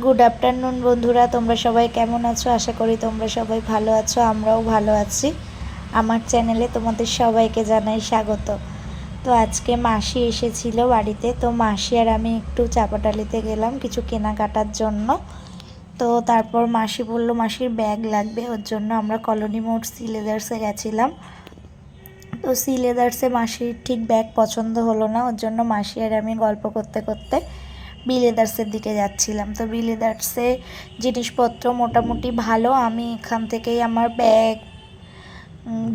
Good afternoon বন্ধুরা। তোমরা সবাই কেমন আছো? আশা করি তোমরা সবাই ভালো আছো, আমরাও ভালো আছি। আমার চ্যানেলে তোমাদের সবাইকে জানাই স্বাগত। তো আজকে মাসি এসেছিল বাড়িতে, তো মাসি আর আমি একটু চাপাটালিতে গেলাম কিছু কেনাকাটার জন্য। তো তারপর মাসি বলল, মাসির ব্যাগ লাগবে, ওর জন্য আমরা কলোনি মোড় সিলেদার্সে গেছিলাম। তো সি লেদার্সে মাসির ঠিক ব্যাগ পছন্দ হলো না, ওর জন্য মাসি আর আমি গল্প করতে করতে বিলেদার্সের দিকে যাচ্ছিলাম। তো বিলেদার্সে জিনিসপত্র মোটামুটি ভালো। আমি এখান থেকেই আমার ব্যাগ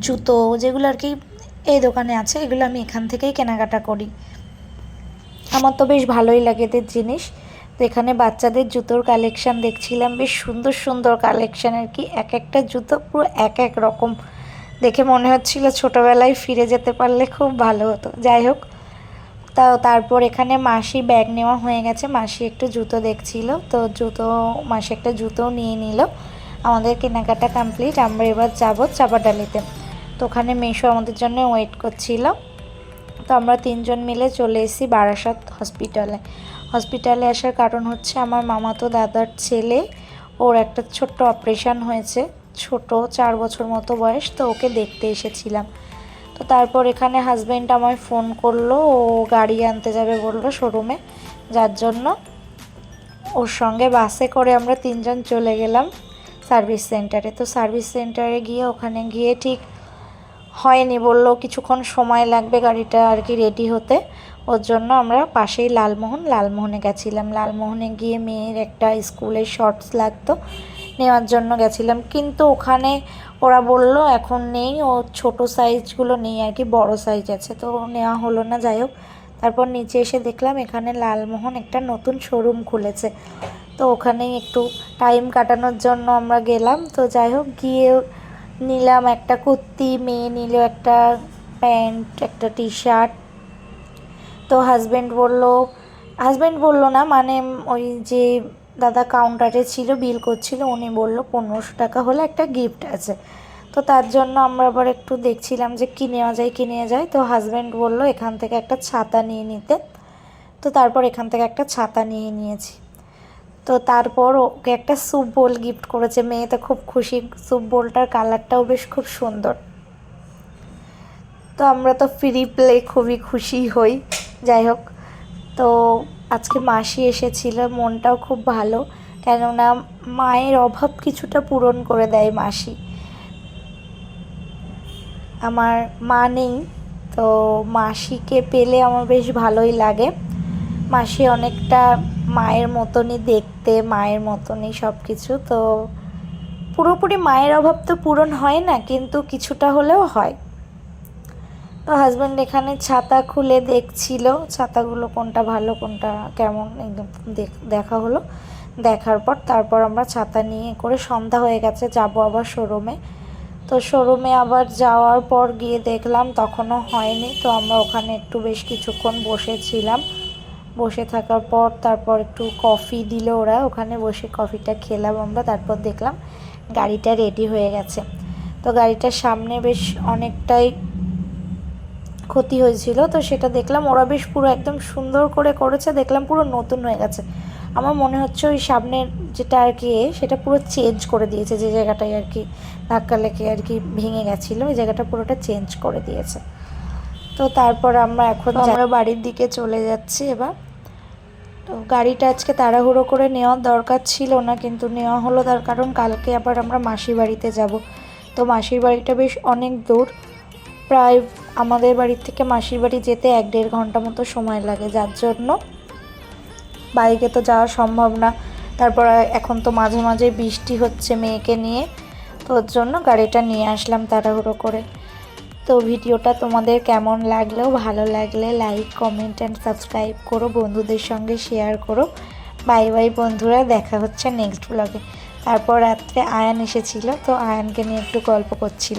জুতো যেগুলো আর কি এই দোকানে আছে, এগুলো আমি এখান থেকেই কেনাকাটা করি। আমার তো বেশ ভালোই লাগে এদের জিনিস। তো এখানে বাচ্চাদের জুতোর কালেকশান দেখছিলাম, বেশ সুন্দর সুন্দর কালেকশান আর কি। এক একটা জুতো পুরো এক এক রকম। দেখে মনে হচ্ছিল ছোটোবেলায় ফিরে যেতে পারলে খুব ভালো হতো। যাই হোক তাও তারপর এখানে মাসি ব্যাগ নেওয়া হয়ে গেছে। মাসি একটু জুতো দেখছিল, তো জুতো, মাসি একটা জুতোও নিয়ে নিল। আমাদের কেনাকাটা কমপ্লিট আমরা এবার যাব চাপাডালিতে। তো ওখানে মেশো আমাদের জন্য ওয়েট করছিল। তো আমরা তিনজন মিলে চলে এসেছি বারাসাত হসপিটালে হসপিটালে আসার কারণ হচ্ছে আমার মামাতো দাদার ছেলে, ওর একটা ছোট্ট অপারেশন হয়েছে, ছোট চার বছর মতো বয়স, তো ওকে দেখতে এসেছিলাম। তো তারপর এখানে হাজব্যান্ড আমায় ফোন করল, ও গাড়ি আনতে যাবে বলল শোরুমে যার জন্য ওর সঙ্গে বাসে করে আমরা তিনজন চলে গেলাম সার্ভিস সেন্টারে তো সার্ভিস সেন্টারে গিয়ে ওখানে গিয়ে ঠিক হয়নি, বলল কিছুক্ষণ সময় লাগবে গাড়িটা আর কি রেডি হতে। ওর জন্য আমরা পাশেই লালমোহন, লালমোহনে গেছিলাম। লালমোহনে গিয়ে মেয়ের একটা স্কুলের শর্টস লাগতো। নেওয়ার জন্য গেছিলাম। কিন্তু ওখানে ওরা বলল, এখন নেই, ও ছোট সাইজগুলো নেই, আর কি বড় সাইজ আছে। তো নেওয়া হলো না, যাই হোক। তারপর নিচে এসে দেখলাম এখানে লালমোহন একটা নতুন শোরুম খুলেছে। তো ওখানেই একটু টাইম কাটানোর জন্য আমরা গেলাম। তো যাই হোক, গিয়ে নিলাম একটা কুর্তি, মেয়ে নিল একটা প্যান্ট, একটা টি শার্ট তো হাজব্যান্ড বলল হাজব্যান্ড বলল না মানে ওই যে দাদা কাউন্টারে ছিল বিল করছিল, উনি বলল পনেরোশো টাকা হলে একটা গিফট আছে। তো তার জন্য আমরা আবার একটু দেখছিলাম যে কী নেওয়া যায়, কী নেওয়া যায়। তো হাজব্যান্ড বলল, এখান থেকে একটা ছাতা নিয়ে নিতে। তো তারপর এখান থেকে একটা ছাতা নিয়ে নিয়েছি। তো তারপর ওকে একটা স্যুপ বোল গিফট করেছে। মেয়ে তো খুব খুশি স্যুপ বোলটার কালারটাও বেশ খুব সুন্দর। তো আমরা তো ফ্রি প্লে খুবই খুশি হই। যাই হোক, তো আজকে মাসি এসেছিল, মনটাও খুব ভালো। কেননা মায়ের অভাব কিছুটা পূরণ করে দেয় মাসি। আমার মা নেই, তো মাসিকে পেলে আমার বেশ ভালোই লাগে। মাসি অনেকটা মায়ের মতনই দেখতে, মায়ের মতনই সব কিছু তো পুরোপুরি মায়ের অভাব তো পূরণ হয় না, কিন্তু কিছুটা হলেও হয়। তো হাজব্যান্ড এখানে ছাতা খুলে দেখছিল, ছাতাগুলো কোনটা ভালো, কোনটা কেমন একদম দেখা হলো। দেখার পর তারপর আমরা ছাতা নিয়ে করে সন্ধ্যা হয়ে গেছে, যাব আবার শোরুমে তো শোরুমে আবার যাওয়ার পর গিয়ে দেখলাম তখনও হয়নি, তো আমরা ওখানে একটু বেশ কিছুক্ষণ বসেছিলাম। বসে থাকার পর তারপর একটু কফি দিল ওরা, ওখানে বসে কফিটা খেলাম আমরা, তারপর দেখলাম গাড়িটা রেডি হয়ে গেছে। তো গাড়িটার সামনে বেশ অনেকটাই ক্ষতি হয়েছিল তো সেটা দেখলাম ওরা বেশ পুরো একদম সুন্দর করে করেছে দেখলাম পুরো নতুন হয়ে গেছে। আমার মনে হচ্ছে ওই সামনের যেটা আর কি সেটা পুরো চেঞ্জ করে দিয়েছে যে জায়গাটায় আর কি ধাক্কা লেগে আর কি ভেঙে গেছিল ওই জায়গাটা পুরোটা চেঞ্জ করে দিয়েছে। তো তারপর আমরা এখন আমরা বাড়ির দিকে চলে যাচ্ছি এবার। তো গাড়িটা আজকে তাড়াহুড়ো করে নেওয়ার দরকার ছিল না কিন্তু নেওয়া হলো তার কারণ কালকে আবার আমরা মাসির বাড়িতে যাব। তো মাসির বাড়িটা বেশ অনেক দূর প্রায় আমাদের বাড়ির থেকে মাসির বাড়ি যেতে এক দেড় ঘণ্টা মতো সময় লাগে, যার জন্য বাইকে তো যাওয়া সম্ভব না। তারপর এখন তো মাঝে মাঝে বৃষ্টি হচ্ছে মেয়েকে নিয়ে, তো ওর জন্য গাড়িটা নিয়ে আসলাম তাড়াহুড়ো করে। তো ভিডিওটা তোমাদের কেমন লাগলেও ভালো লাগলে লাইক কমেন্ট অ্যান্ড সাবস্ক্রাইব করো, বন্ধুদের সঙ্গে শেয়ার করো। বাই বাই বন্ধুরা, দেখা হচ্ছে নেক্সট ব্লগে তারপর রাত্রে আয়ান এসেছিল, তো আয়ানকে নিয়ে একটু গল্প করছিল।